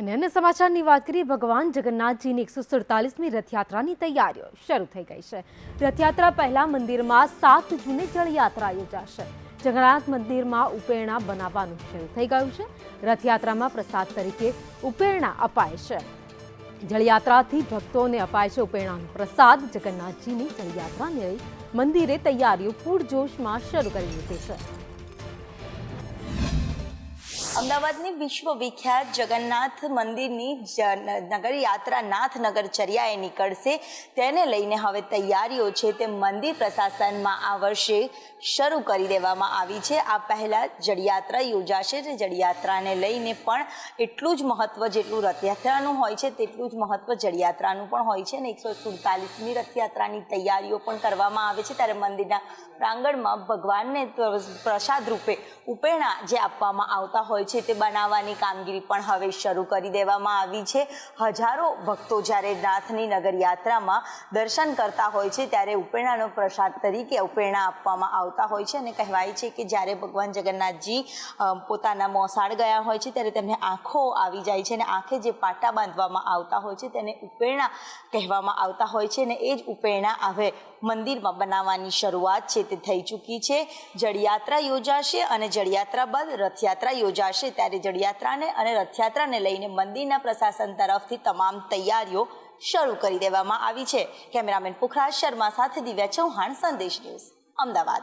અને અન્ય સમાચારની વાત કરીએ, ભગવાન જગન્નાથજીની એકસો સુડતાલીસમી રથયાત્રાની તૈયારીઓ શરૂ થઈ ગઈ છે. રથયાત્રા પહેલા મંદિરમાં સાત જૂને જળયાત્રા યોજાશે. જગન્નાથ મંદિરમાં ઉપેરણા બનાવવાનું શરૂ થઈ ગયું છે. રથયાત્રામાં પ્રસાદ તરીકે ઉપેરણા અપાય છે. જળયાત્રાથી ભક્તોને અપાય છે ઉપેરણાનો પ્રસાદ. જગન્નાથજીની જળયાત્રાને મંદિરે તૈયારીઓ પૂરજોશમાં શરૂ કરી દીધી છે. અમદાવાદની વિશ્વ વિખ્યાત જગન્નાથ મંદિરની નગર યાત્રા નાથનગર ચર્યાએ નીકળશે. તેને લઈને હવે તૈયારીઓ છે તે મંદિર પ્રશાસનમાં આ વર્ષે શરૂ કરી દેવામાં આવી છે. આ પહેલાં જળયાત્રા યોજાશે. જે જળયાત્રાને લઈને પણ એટલું જ મહત્ત્વ જેટલું રથયાત્રાનું હોય છે, તેટલું જ મહત્ત્વ જળયાત્રાનું પણ હોય છે. અને એકસો સુડતાલીસમી રથયાત્રાની તૈયારીઓ પણ કરવામાં આવે છે. ત્યારે મંદિરના પ્રાંગણમાં ભગવાનને પ્રસાદ રૂપે ઉપેણા જે આપવામાં આવતા હોય છે તે બનાવવાની કામગીરી પણ હવે શરૂ કરી દેવામાં આવી છે. હજારો ભક્તો જ્યારે નાથની નગરયાત્રામાં દર્શન કરતા હોય છે, ત્યારે ઉપેરણાનો પ્રસાદ તરીકે ઉપેરણા આપવામાં આવતા હોય છે અને કહેવાય છે કે જ્યારે ભગવાન જગન્નાથજી પોતાના મોસાળ ગયા હોય છે, ત્યારે તેમને આંખો આવી જાય છે અને આંખે જે પાટા બાંધવામાં આવતા હોય છે, તેને ઉપેરણા કહેવામાં આવતા હોય છે અને એ જ ઉપેરણા હવે મંદિરમાં બનાવવાની શરૂઆત છે તે થઈ ચૂકી છે. જળયાત્રા યોજાશે અને જળયાત્રા બાદ રથયાત્રા યોજાશે. ત્યારે જળયાત્રાને અને રથયાત્રાને લઈને મંદિરના પ્રશાસન તરફથી તમામ તૈયારીઓ શરૂ કરી દેવામાં આવી છે. કેમેરામેન પુખરાજ શર્મા સાથે દિવ્યા ચૌહાણ, સંદેશ ન્યૂઝ, અમદાવાદ.